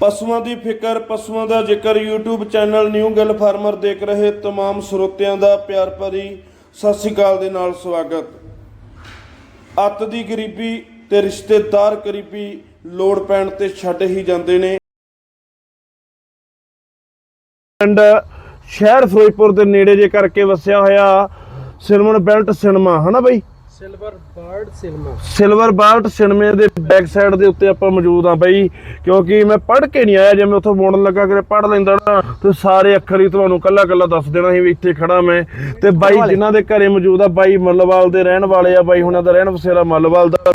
ਪਸ਼ੂਆਂ ਦੀ ਫਿਕਰ ਪਸ਼ੂਆਂ ਦਾ ਜ਼ਿਕਰ YouTube channel new Gill farmer ਦੇਖ ਰਹੇ तमाम ਸਰੋਤਿਆਂ ਦਾ ਪਿਆਰ ਭਰੀ ਸਤਿ ਸ੍ਰੀ ਅਕਾਲ ਦੇ ਨਾਲ ਸਵਾਗਤ ਅੱਤ ਦੀ ਗਰੀਬੀ ਤੇ ਰਿਸ਼ਤੇਦਾਰ ਗਰੀਬੀ ਲੋੜ ਪੈਣ ਤੇ ਛੱਡ ਹੀ ਜਾਂਦੇ ਨੇ ਪਿੰਡ ਸ਼ਹਿਰ ਫਿਰੋਜ਼ਪੁਰ ਦੇ ਨੇੜੇ ਜੇ ਕਰਕੇ ਵਸਿਆ ਹੋਇਆ ਸਿਨਮਨ ਬੈਲਟ ਸਿਨੇਮਾ ਹਨਾ ਬਈ Silver bird cinema silver belt ਸਿਨੇਮੇ ਦੇ ਬੈਕ ਸਾਈਡ ਦੇ ਉੱਤੇ ਆਪਾਂ ਮੌਜੂਦ ਆ ਬਈ ਕਿਉਂਕਿ ਮੈਂ ਪੜ੍ਹ ਕੇ ਨਹੀਂ ਆਇਆ ਜੇ ਮੈਂ ਉੱਥੋਂ ਮੋੜਨ ਲੱਗਾ ਕਿ ਪੜ੍ਹ ਲੈਂਦਾ ਨਾ ਤੇ ਸਾਰੇ ਅੱਖਰ ਹੀ ਤੁਹਾਨੂੰ ਕੱਲਾ ਕੱਲਾ ਦੱਸ ਦੇਣਾ ਸੀ ਵੀ ਇੱਥੇ ਖੜਾ ਮੈਂ। ਤੇ ਬਾਈ ਜਿਨ੍ਹਾਂ ਦੇ ਘਰੇ ਮੌਜੂਦ ਆ ਬਾਈ ਮੱਲਵਾਲ ਦੇ ਰਹਿਣ ਵਾਲੇ ਆ ਬਾਈ ਹੁਣਾਂ ਦਾ ਰਹਿਣ ਵਸੇਰਾ ਮੱਲਵਾਲ ਦਾ।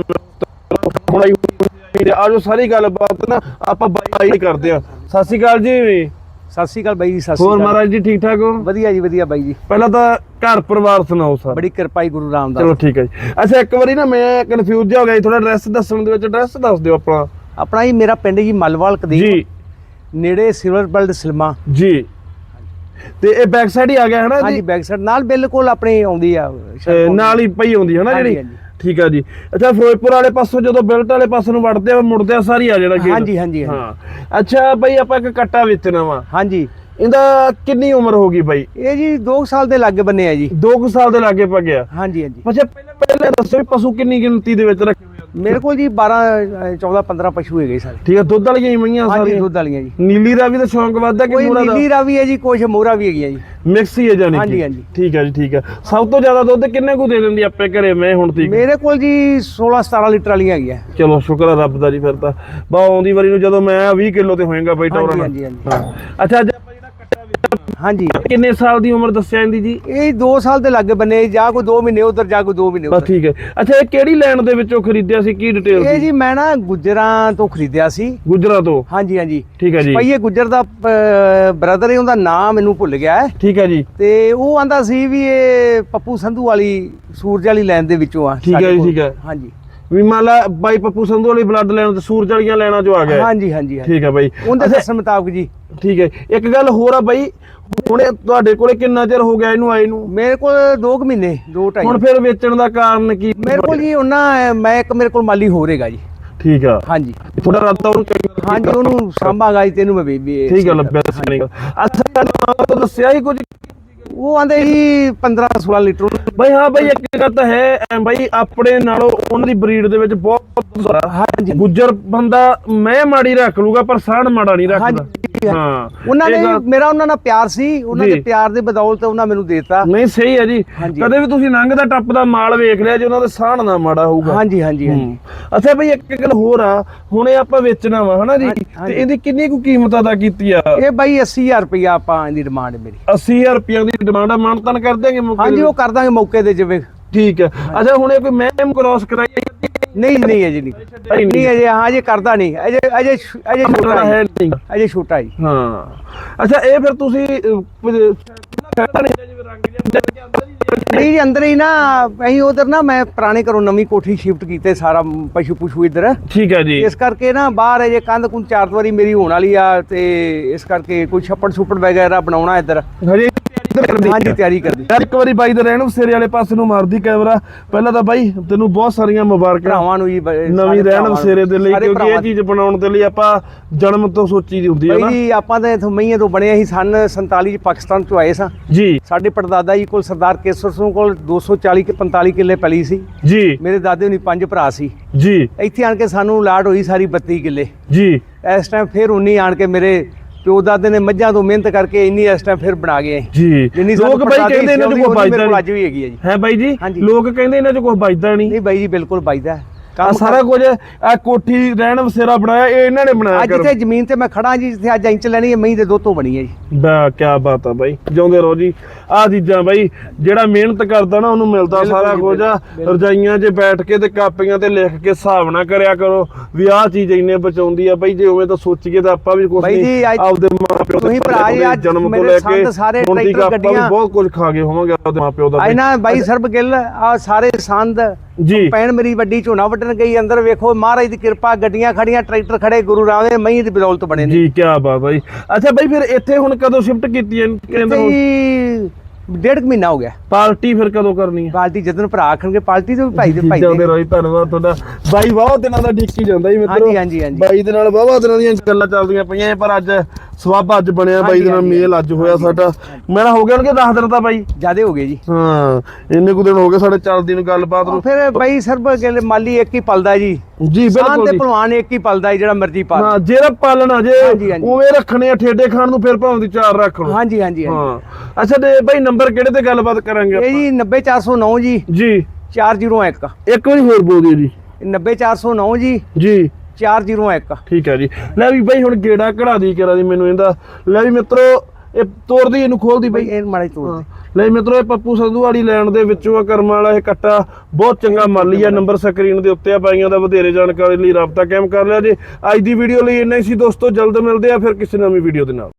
ਹੁਣ ਆਈ ਹੋਈ ਆ। ਆਜੋ ਸਾਰੀ ਗੱਲਬਾਤ ਨਾ ਆਪਾਂ ਬਾਈ ਕਰਦੇ ਆ ਸਤਿ ਸ਼੍ਰੀ ਅਕਾਲ ਜੀ। ਸਤਿ ਸ਼੍ਰੀ ਅਕਾਲ ਬਾਈ ਜੀ ਸਤਿ ਸ਼੍ਰੀ ਹੋਰ ਅਕਾਲ। ਮਹਾਰਾਜ ਜੀ ਠੀਕ ਠਾਕ ਹੋ? ਵਧੀਆ ਜੀ ਵਧੀਆ ਬਾਈ ਜੀ। ਪਹਿਲਾਂ ਤਾਂ ਘਰ ਪਰਿਵਾਰ ਸੁਣਾਓ ਸਰ। ਬੜੀ ਕਿਰਪਾ ਹੀ ਗੁਰੂ ਰਾਮਦਾਸ ਚਲੋ ਠੀਕ ਹੈ ਜੀ। ਅੱਛਾ ਇੱਕ ਵਾਰੀ ਨਾ ਮੈਂ ਕਨਫਿਊਜ਼ ਜਿਹਾ ਹੋ ਗਿਆ ਥੋੜਾ ਐਡਰੈਸ ਦੱਸਣ ਦੇ ਵਿੱਚ ਐਡਰੈਸ ਦੱਸ ਦਿਓ ਆਪਣਾ। ਆਪਣਾ ਜੀ ਮੇਰਾ ਪਿੰਡ ਜੀ ਮਲਵਾਲ ਕਦੀਮ। ਜੀ। ਨੇੜੇ ਸਿਲਵਰ ਬਰਡ ਸਿਨੇਮਾ ਜੀ। ਤੇ ਇਹ ਬੈਕ ਸਾਈਡ ਹੀ ਆ ਗਿਆ ਹੈ ਨਾ ਹਾਂਜੀ ਜੀ ਬੈਕ ਸਾਈਡ ਨਾਲ ਬਿਲਕੁਲ ਆਪਣੀ ਆਉਂਦੀ ਆ ਨਾਲ ਹੀ ਪਈ ਹੁੰਦੀ ਹੈ ਨਾ ਹਾਂਜੀ, ਜਿਹੜੀ? ਹਾਂਜੀ। ਠੀਕ ਆ ਜੀ। ਅੱਛਾ ਫਿਰੋਜ਼ਪੁਰ ਵਾਲੇ ਪਾਸੋਂ ਜਦੋਂ ਬਿਲਟ ਵਾਲੇ ਪਾਸੇ ਨੂੰ ਵੜਦੇ ਆ ਮੁੜਦੇ ਆ ਸਾਰੀ ਆ ਜਿਹੜਾ ਗੇਟ? ਹਾਂਜੀ, ਹਾਂਜੀ। ਹਾਂ। ਅੱਛਾ ਬਈ ਆਪਾਂ ਇੱਕ ਕੱਟਾ ਵੇਚਣਾ ਵਾ। ਹਾਂਜੀ। ਇਹਦਾ ਕਿੰਨੀ ਉਮਰ ਹੋ ਗਈ ਬਾਈ? ਇਹ ਜੀ 2 ਸਾਲ ਦੇ ਲਾਗੇ ਬੰਨੇ ਆ ਜੀ। 2 ਸਾਲ ਦੇ ਲਾਗੇ ਪਾ ਗਿਆ। ਹਾਂਜੀ ਹਾਂਜੀ। ਅੱਛਾ ਪਹਿਲਾਂ ਪਹਿਲਾਂ ਦੱਸੋ ਵੀ ਪਸ਼ੂ ਕਿੰਨੀ ਗਿਣਤੀ ਦੇ ਵਿੱਚ ਰੱਖੇ ਹੋਏ ਆ? ਮੇਰੇ ਕੋਲ ਜੀ 12 14 15 ਪਸ਼ੂ ਹੈਗੇ ਸਾਰੇ। ਠੀਕ ਆ ਦੁੱਧ ਵਾਲੀਆਂ ਹੀ ਮਈਆਂ ਹਾਂਜੀ ਸਾਰੀਆਂ? ਦੁੱਧ ਵਾਲੀਆਂ ਜੀ। ਨੀਲੀ ਦਾ ਵੀ ਤਾਂ ਸ਼ੌਂਕ ਵੱਧਦਾ ਕਿ ਮੋਰਾ ਦਾ? ਨੀਲੀ ਰਾਵੀ ਹੈ ਜੀ ਕੁਝ ਮੋਰਾ ਵੀ ਹੈਗੀਆਂ ਜੀ। ਮਿਕਸ ਹੀ ਹੈ ਜਾਨੀ। ਹਾਂਜੀ, ਹਾਂਜੀ। ਠੀਕ ਹੈ ਜੀ ਠੀਕ ਹੈ ਸਭ ਤੋਂ ਜ਼ਿਆਦਾ ਦੁੱਧ ਕਿੰਨੇ ਕੁ ਦੇ ਦਿੰਦੀ ਆਪੇ ਘਰੇ? ਮੈਂ ਹੁਣ ਠੀਕ ਮੇਰੇ ਕੋਲ ਜੀ 16 17 ਲੀਟਰ ਵਾਲੀਆਂ ਹੈਗੀਆਂ। ਚਲੋ ਸ਼ੁਕਰ ਹੈ ਰੱਬ ਦਾ ਜੀ ਫਿਰ ਤਾਂ। ਬਾ ਆਉਂਦੀ ਵਾਰੀ ਨੂੰ ਜਦੋਂ ਮੈਂ 20 ਕਿਲੋ ਤੇ ਹੋਏਗਾ ਬਈ ਟੌਰਾਂ ਹਾਂਜੀ ਹਾਂਜੀ। ਹਾਂਜੀ। ਅੱਛਾ ਅੱਜ ਆਪਾਂ ਜਿਹੜਾ ਕੱਟਾ ਵੇਚਣਾ ਹਾਂਜੀ। ਕਿੰਨੇ ਸਾਲ ਦੀ ਉਮਰ ਦੱਸਿਆ ਇਹਦੀ ਜੀ? ਇਹ 2 ਸਾਲ ਦੇ ਲਾਗੇ ਬੰਨੇ ਜਾਂ ਕੋਈ 2 ਮਹੀਨੇ ਉਧਰ ਜਾਂ ਕੋਈ 2 ਮਹੀਨੇ ਬਸ ਠੀਕ ਹੈ। ਅੱਛਾ ਇਹ ਕਿਹੜੀ ਲੈਂਡ ਦੇ ਵਿੱਚੋਂ ਖਰੀਦਿਆ ਸੀ? ਕੀ ਡਿਟੇਲ ਇਹ ਜੀ ਮੈਂ ਨਾ ਗੁੱਜਰਾਂ ਤੋਂ ਖਰੀਦਿਆ ਸੀ। ਗੁਜਰਾ ਤੋਂ? ਹਾਂਜੀ ਹਾਂਜੀ। ਠੀਕ ਹੈ ਜੀ। ਪਈਏ ਗੁੱਜਰ ਦਾ ਬ੍ਰਦਰ ਹੈ ਉਹਦਾ ਨਾਮ ਮੈਨੂੰ ਭੁੱਲ ਗਿਆ ਹੈ। ਠੀਕ ਹੈ ਜੀ। ਤੇ ਉਹ ਆਂਦਾ ਸੀ ਵੀ ਇਹ ਪੱਪੂ ਸੰਧੂ ਵਾਲੀ ਸੂਰਜ ਵਾਲੀ ਲਾਈਨ ਦੇ ਵਿੱਚੋਂ ਆ ਠੀਕ ਹੈ ਜੀ। ਠੀਕ ਹੈ। ਹਾਂਜੀ। ਵੀ ਮੰਨ ਲਾ ਬਾਈ ਪੱਪੂ ਸੰਧੂ ਵਾਲੀ ਬਲੱਡ ਲੈਣ ਤੇ ਸੂਰਜ ਵਾਲੀਆਂ ਲੈਣਾ ਜੋ ਆ ਗਿਆ। ਹਾਂਜੀ ਹਾਂਜੀ ਹਾਂਜੀ। ਠੀਕ ਹੈ ਬਾਈ। ਉਹਦੇ ਅੱਛਾ, ਦੱਸਣ ਮੁਤਾਬਕ ਜੀ। ਠੀਕ ਹੈ। ਇੱਕ ਗੱਲ ਹੋਰ ਆ ਬਾਈ ਹੁਣ ਤੁਹਾਡੇ ਕੋਲੇ ਕਿੰਨਾ ਚਿਰ ਹੋ ਗਿਆ ਇਹਨੂੰ ਆਏ ਨੂੰ? ਮੇਰੇ ਕੋਲ 2 ਮਹੀਨੇ 2 ਢਾਈ ਹੁਣ ਫਿਰ ਵੇਚਣ ਦਾ ਕਾਰਨ ਕੀ? ਮੇਰੇ ਕੋਲ ਜੀ ਉਹਨਾਂ ਮੈਂ ਇੱਕ ਮੇਰੇ ਕੋਲ ਮਾਲੀ ਹੋ ਰਹੇਗਾ ਜੀ। ਠੀਕ ਆ। ਹਾਂਜੀ। ਥੋੜਾ ਰਾਤਾ ਉਹਨੂੰ ਚੰਗਾ ਹਾਂਜੀ ਉਹਨੂੰ ਸਾਂਭਾਗਾ ਜੀ ਤੈਨੂੰ ਮੈਂ ਬੇਬੀ ਠੀਕ ਗੱਲ ਲੱਭਿਆ ਅੱਛਾ ਨਾਮ ਤਾਂ ਦੱਸਿਆ ਹੀ ਕੁਝ ਉਹ ਆਂਦੇ ਜੀ 15 16 ਲੀਟਰ ਬਈ ਹਾਂ ਬਈ ਇੱਕ ਗੱਲ ਤਾਂ ਹੈ ਐਂ ਬਈ ਆਪਣੇ ਨਾਲੋਂ ਉਹਨਾਂ ਦੀ ਬਰੀਡ ਦੇ ਵਿੱਚ ਬਹੁਤ ਹਾਂਜੀ। ਗੁੱਜਰ ਬੰਦਾ ਮੈਂ ਮਾੜੀ ਰੱਖ ਲੂਗਾ ਪਰ ਸਾਣ ਮਾੜਾ ਨਹੀਂ ਰੱਖਦਾ। ਹਾਂ। ਉਹਨਾਂ ਨੇ ਮੇਰਾ ਉਹਨਾਂ ਨਾਲ ਪਿਆਰ ਸੀ ਉਹਨਾਂ। ਦੇ ਪਿਆਰ ਦੇ ਬਦੌਲਤ ਉਹਨਾਂ ਮੈਨੂੰ ਦੇਤਾ। ਨਹੀਂ ਸਹੀ ਹੈ ਜੀ। ਕਦੇ ਵੀ ਤੁਸੀਂ ਲੰਘਦਾ ਟੱਪਦਾ ਮਾਲ ਵੇਖ ਲਿਆ ਜੇ ਉਹਨਾਂ ਦੇ ਸਾਣ ਨਾ ਮਾੜਾ ਹੋਊਗਾ। ਹਾਂਜੀ ਹਾਂਜੀ ਹਾਂਜੀ। ਅੱਛਾ ਬਈ ਇੱਕ ਗੱਲ ਹੋਰ ਆ ਹੁਣ ਇਹ ਆਪਾਂ ਵੇਚਣਾ ਵਾ ਹਨਾ ਜੀ? ਤੇ। ਇਹਦੀ ਕਿੰਨੀ ਕੁ ਕੀਮਤ ਅਦਾ ਕੀਤੀ ਆ? ਇਹ ਬਾਈ 80000 ਰੁਪਇਆ ਆਪਾਂ ਇਹਦੀ ਡਿਮਾਂਡ ਮੇਰੀ। 80000 ਰੁਪਏ ਦੀ ਡਿਮਾਂਡ ਆ ਮਾਨਤਨ ਕਰ ਦੇਗੇ ਮੌਕੇ ਹਾਂਜੀ? ਉਹ ਕਰ ਦਾਂਗੇ ਮੌਕੇ ਦੇ ਜਿਵੇਂ। ਠੀਕ ਹੈ। ਅੱਛਾ ਹੁਣ ਇਹ ਕੋਈ ਮੈਮ ਕ੍ਰਾਸ ਕਰਾਈ ਨਹੀਂ ਨਹੀਂ ਅਜੇ ਨਹੀਂ। ਨਹੀਂ। ਨਹੀਂ। ਅਜੇ ਹਾਂ ਅਜੇ ਕਰਦਾ ਨਹੀਂ। ਅਜੇ ਅਜੇ ਛ- ਅਜੇ ਛੋਟਾ ਹੈ ਹੈ ਨਹੀਂ। ਅਜੇ ਛੋਟਾ ਹੈ ਹਾਂ। ਅੱਛਾ ਇਹ ਫਿਰ ਤੁਸੀਂ ਅਹ, ਕੁਝ ਫੈਟਾ ਨਹੀਂ? ਨਹੀਂ ਜੀ ਅੰਦਰ ਹੀ ਨਾ ਅਸੀਂ ਉਧਰ ਨਾ ਮੈਂ ਪੁਰਾਣੇ ਘਰੋਂ ਨਵੀਂ ਕੋਠੀ ਸ਼ਿਫਟ ਕੀਤੇ ਸਾਰਾ ਪਸ਼ੂ ਪੁਸ਼ੂ ਇੱਧਰ। ਠੀਕ ਹੈ ਜੀ। ਇਸ ਕਰਕੇ ਨਾ ਬਾਹਰ ਅਜੇ ਕੰਧ ਕੁੰਧ ਚਾਰ ਦੀਵਾਰੀ ਮੇਰੀ ਹੋਣ ਵਾਲੀ ਆ ਤੇ ਇਸ ਕਰਕੇ ਕੋਈ ਛੱਪੜ ਛੁੱਪੜ ਵਗੈਰਾ ਬਣਾਉਣਾ ਇੱਧਰ। ਹਜੇ ਕਰਦੀ ਹਾਂਜੀ ਤਿਆਰੀ ਕਰਦੀ। ਯਾਰ ਇੱਕ ਵਾਰੀ ਬਾਈ ਦਾ ਰਹਿਣ ਸਿਰੇ ਵਾਲੇ ਪਾਸੇ ਨੂੰ ਮਾਰਦੀ ਕੈਮਰਾ। ਪਹਿਲਾਂ ਤਾਂ ਬਾਈ ਤੈਨੂੰ ਬਹੁਤ ਸਾਰੀਆਂ ਮੁਬਾਰਕਾਂ। ਭਰਾਵਾਂ ਨੂੰ ਜੀ ਨਵੀਂ ਰਹਿਣ ਵਸੇਰੇ ਦੇ ਲਈ ਕਿਉਂਕਿ ਇਹ ਚੀਜ਼ ਬਣਾਉਣ ਦੇ ਲਈ ਆਪਾਂ ਜਨਮ ਤੋਂ ਸੋਚੀ ਦੀ ਹੁੰਦੀ ਹੈ ਬਈ ਨਾ ਜੀ ਆਪਾਂ ਤਾਂ ਇਥੋਂ ਮਈਆਂ ਤੋਂ ਬਣੇ ਅਸੀਂ ਸਨ 47 ਚ ਪਾਕਿਸਤਾਨ ਤੋਂ ਆਏ ਸਾਂ। ਜੀ। ਸਾਡੇ ਪੜਦਾਦਾ ਜੀ ਕੋਲ ਸਰਦਾਰ ਕੇਸਰ ਸਿੰਘ ਕੋਲ 240 ਕਿ 45 ਕਿੱਲੇ ਪਲੀ ਸੀ। ਜੀ। ਮੇਰੇ ਦਾਦੇ ਹੁਣੀ ਪੰਜ ਭਰਾ ਸੀ। ਜੀ। ਇੱਥੇ ਆਣ ਕੇ ਸਾਨੂੰ ਲਾਟ ਹੋਈ ਸਾਰੀ 32 ਕਿੱਲੇ। ਜੀ। ਇਸ ਟਾਈਮ ਫਿਰ ਉਨੀ ਆਣ ਕੇ ਮੇਰੇ ਪਿਓ ਦਾਦੇ ਨੇ ਮੱਝਾਂ ਤੋਂ ਮਿਹਨਤ ਕਰਕੇ ਇੰਨੀ ਇਸ ਟਾਈਮ ਫਿਰ ਬਣਾ ਗਏ ਜੀ। ਜਿੰਨੀ ਲੋਕ ਬਾਈ ਕਹਿੰਦੇ ਇਹਨਾਂ ਚ ਕੋਈ ਬਚਦਾ ਅੱਜ ਨਹੀਂ। ਵੀ ਹੈਗੀ ਹੈ ਜੀ। ਹੈ ਬਾਈ ਜੀ। ਲੋਕ ਕਹਿੰਦੇ ਇਹਨਾਂ ਚ ਕੋਈ ਬਚਦਾ ਨਹੀਂ। ਨਹੀਂ ਬਾਈ ਜੀ ਬਿਲਕੁਲ ਬਾਈਦਾ ਆ ਸਾਰਾ ਕੁਝ ਆ ਕੋਠੀ ਰਹਿਣ ਵਸੇਰਾ ਬਣਾਇਆ ਇਹ ਇਹਨਾਂ ਨੇ ਬਣਾਇਆ ਅੱਜ ਕਰ ਜ਼ਮੀਨ ਤੇ ਮੈਂ ਖੜਾ ਜੀ ਜਿੱਥੇ ਅੱਜ ਇੰਚ ਲੈਣੀ ਹੈ ਮਹੀਂ ਦੇ ਤੋਂ ਬਣੀ ਹੈ ਜੀ। ਬਾ ਕੀ ਬਾਤ ਆ ਬਾਈ। ਜਿਉਂਦੇ ਰਹੋ ਜੀ। ਆ ਚੀਜ਼ਾਂ ਬਾਈ ਜਿਹੜਾ ਮਿਹਨਤ ਕਰਦਾ ਨਾ ਉਹਨੂੰ ਮਿਲਦਾ ਸਾਰਾ ਕੁਝ ਆ। ਰਜਾਈਆਂ 'ਚ ਬੈਠ ਕੇ ਤੇ ਕਾਪੀਆਂ ਤੇ ਲਿਖ ਕੇ ਹਿਸਾਬ ਨਾ ਕਰਿਆ ਕਰੋ ਵੀ ਆਹ ਚੀਜ਼ ਇੰਨੇ ਬਚਾਉਂਦੀ ਆ। ਬਾਈ ਜੇ ਉਵੇਂ ਤਾਂ ਸੋਚੀਏ ਤਾਂ ਆਪਾਂ ਵੀ ਕੁਝ ਨਹੀਂ ਆਪਦੇ ਮਾਪਿਓ ਤੁਸੀਂ ਭਰਾ ਜੀ, ਅੱਜ ਜਨਮ ਤੋਂ ਮੇਰੇ ਲੈ ਸੰਦ ਸਾਰੇ ਟਰੈਕਟਰ ਗੱਡੀਆਂ- ਬਹੁਤ ਕੁਝ ਖਾ ਗਏ ਹੋਵਾਂਗੇ ਆਪਦੇ ਮਾਪਿਓ ਦਾ ਆਈ ਬਾਈ। ਨਾ ਬਾਈ ਸਰਬ ਗਿੱਲ ਆ ਸਾਰੇ ਸੰਦ ਜੀ। ਪੈਣ ਮੇਰੀ ਵੱਡੀ ਝੋਨਾ ਵੱਢਣ ਗਈ ਅੰਦਰ ਵੇਖੋ ਮਹਾਰਾਜ ਦੀ ਕਿਰਪਾ ਗੱਡੀਆਂ ਖੜੀਆਂ ਟਰੈਕਟਰ ਖੜੇ ਗੁਰੂ ਰਾਮਦੇ ਮਹੀਂ ਦੀ ਬਦੌਲਤ ਬਣੇ ਨੇ। ਜੀ ਕੀ ਬਾਤ ਬਾਈ। ਅੱਛਾ ਬਾਈ ਫਿਰ ਇੱਥੇ ਹੁਣ ਕਦੋਂ ਸ਼ਿਫਟ ਕੀਤੀ ਹੈ? ਹੁਣ ਜੀ ਡੇਢ ਕੁ ਮਹੀਨਾ ਹੋ ਗਿਆ। ਪਾਰਟੀ ਫਿਰ ਕਦੋਂ ਕਰਨੀ ਹੈ? ਪਾਰਟੀ ਜਦੋਂ ਭਰਾ ਆਖਣਗੇ ਪਾਰਟੀ ਤੇ ਭਾਈ ਦੇ ਭਾਈ ਦੇ। ਰਹੀ ਧੰਨਵਾਦ ਤੁਹਾਡਾ। ਬਾਈ ਬਹੁਤ ਦਿਨਾਂ ਦਾ ਡਿੱਕੀ ਜਾਂਦਾ ਜੀ ਮਿੱਤਰੋ। ਹਾਂਜੀ, ਹਾਂਜੀ, ਹਾਂਜੀ। ਬਾਈ ਦੇ ਨਾਲ ਬਹੁਤ ਦਿਨਾਂ ਦੀਆਂ ਗੱਲਾਂ ਚੱਲਦੀਆਂ ਪਈਆਂ ਪਰ ਅੱਜ ਸਵਾਬ ਅੱਜ ਬਣਿਆ ਬਾਈ ਦੇ ਨਾਲ ਮੇਲ ਅੱਜ ਹੋਇਆ ਸਾਡਾ। ਮੇਰਾ ਹੋ ਗਿਆ ਕਿ 10 ਦਿਨ ਤਾਂ ਬਾਈ। ਜਿਆਦੇ ਹੋ ਗਏ ਜੀ। ਹਾਂ ਇੰਨੇ ਕੁ ਦਿਨ ਹੋ ਗਏ ਸਾਡੇ ਚੱਲਦੀ ਨੂੰ ਗੱਲਬਾਤ ਨੂੰ। ਫਿਰ ਬਾਈ ਸਰਬ ਕਹਿੰਦੇ ਮਾਲੀ ਇੱਕ ਹੀ ਪਲਦਾ ਜੀ। ਜੀ ਬਿਲਕੁਲ ਤੇ ਜੀ। ਭਲਵਾਨ ਇੱਕ ਹੀ ਪਲਦਾ ਜਿਹੜਾ ਮਰਜ਼ੀ ਪਾਲ। ਹਾਂ ਜਿਹੜਾ ਪਾਲਣਾ ਜੇ। ਉਵੇਂ ਰੱਖਣੇ ਆ ਠੇਡੇ ਖਾਣ ਨੂੰ ਫਿਰ ਭਾਵੇਂ ਦੀ ਚਾਰ ਰੱਖ ਲਓ। ਹਾਂਜੀ ਹਾਂਜੀ ਹਾਂ। ਅੱਛਾ ਤੇ ਬਾਈ ਨੰਬਰ ਕਿਹੜੇ ਤੇ ਗੱਲਬਾਤ ਕਰਾਂਗੇ ਇਹ ਜੀ 90409 ਜੀ। ਜੀ। 401 ਇੱਕ। ਵਾਰੀ ਹੋਰ ਬੋਲ ਦਿਓ ਜੀ। 90409 ਜੀ। ਜੀ। 401 ਠੀਕ ਹੈ ਜੀ। ਲੈ ਵੀ ਬਾਈ ਹੁਣ ਗੇੜਾ ਕਢਾ ਦੀ ਕਰਾ ਦੀ ਮੈਨੂੰ ਇਹਦਾ। ਲੈ ਵੀ ਮਿੱਤਰੋ ਇਹ ਤੋੜਦੀ ਇਹਨੂੰ ਖੋਲਦੀ ਬਈ। ਇਹ ਮਾੜੇ ਤੋੜ ਹਾਂ। ਲੈ ਮਿੱਤਰੋ ਇਹ ਪੱਪੂ ਸੰਧੂ ਵਾਲੀ ਲੈਣ ਦੇ ਵਿੱਚੋਂ ਆ ਕਰਮਾਂ ਵਾਲਾ ਇਹ ਕੱਟਾ। ਬਹੁਤ ਚੰਗਾ ਮਾਲੀ ਆ ਨੰਬਰ ਸਕਰੀਨ ਦੇ ਉੱਤੇ ਆ ਬਾਈਆਂ ਦਾ ਵਧੇਰੇ ਜਾਣਕਾਰੀ ਲਈ ਰਾਬਤਾ ਕਾਇਮ ਕਰ ਲਿਆ ਜੀ। ਅੱਜ ਦੀ ਵੀਡੀਓ ਲਈ ਇੰਨਾ ਹੀ ਸੀ ਦੋਸਤੋ ਜਲਦ ਮਿਲਦੇ ਆ ਫਿਰ ਕਿਸੇ ਨਵੀਂ ਵੀਡੀਓ ਦੇ ਨਾਲ।